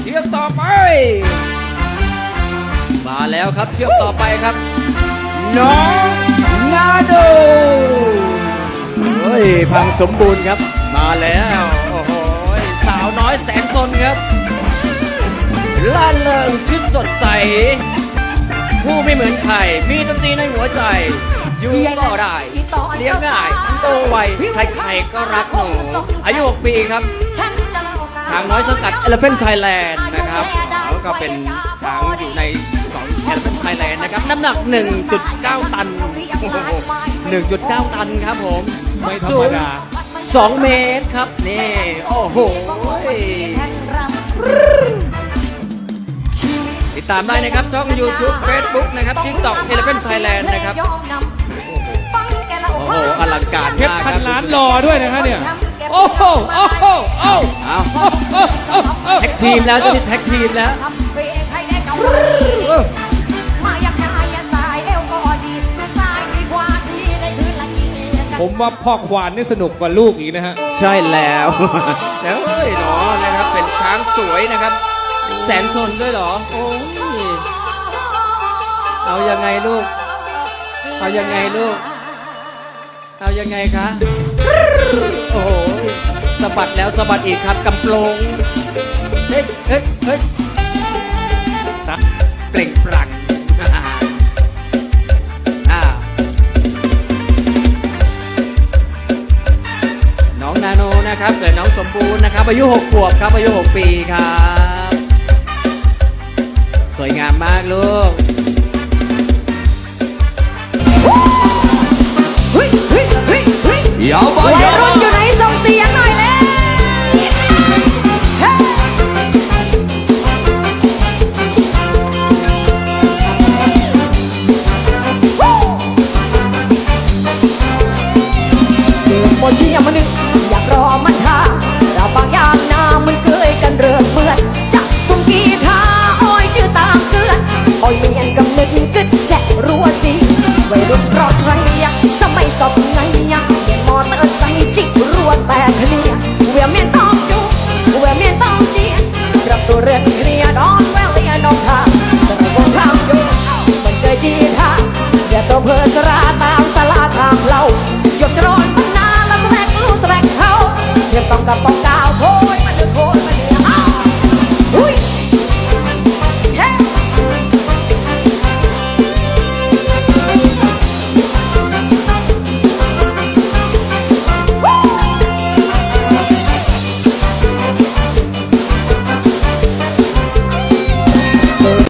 เชือกต่อไป มาแล้วครับเชือกต่อไปครับ น้องนาโดเฮ้ยพังสมบูรณ์ครับ มาแล้ว โอ้โหสาวน้อยแสนสนครับล่าเริงชุดสดใส ผู้ไม่เหมือนใคร มีดนตรีในหัวใจ อยู่ก็ได้เลี้ยงง่ายโตไวใครๆก็รักหนูอายุ 6 ปีครับ ทางน้อยสังกัด Elephant Thailand นะครับเขาก็เป็นช้างอยู่ในของ Elephant Thailand นะครับ น้ำหนัก 1.9 ตันโอ้โห1.9 ตันครับผมไม่ธรรมดาสูง2เมตรครับ นี่ โอ้โห ติดตามได้นะครับช่อง YouTube Facebook นะครับ TikTok Elephant Thailand นะครับโอ้โหอลังการเพชรมากคพันรับล้านรอด้วยนะคะเนี่ย โอ้โห โอ้โห โอ้เอาแท็กทีมแล้วจะมีแท็กทีมแล้วผมว่าพ่อควานนี่สนุกกว่าลูกอีกนะฮะ ใช่แล้วแล้วเอ้ยเนาะนะครับเป็นช้างสวยนะครับ แสนทนด้วยเหรอ โอ้ยเอายังไงลูก เอายังไงลูก เอายังไงคะ โอ้โหสะบัดแล้วสะบัดอีกครับกำโปรง เฮ้ยเฮ้ยเฮ้ยตักเปล่งปลั่งอ่าน้องนาโนนะครับเกิดน้องสมบูรณ์นะครับ อายุ6ขวบครับ อายุ 6 ปีครับ สวยงามมากลูก เรื่องเคลียร์ดองแววเลียน้องทางแต่เราคงข้ามอยู่มันเคยจีทาอย่าตัวเพอสราตามสลาทางเราหยุดร้อนมันนานแล้วแทรกลูกแทรกเขาเทียบต้องกับปอง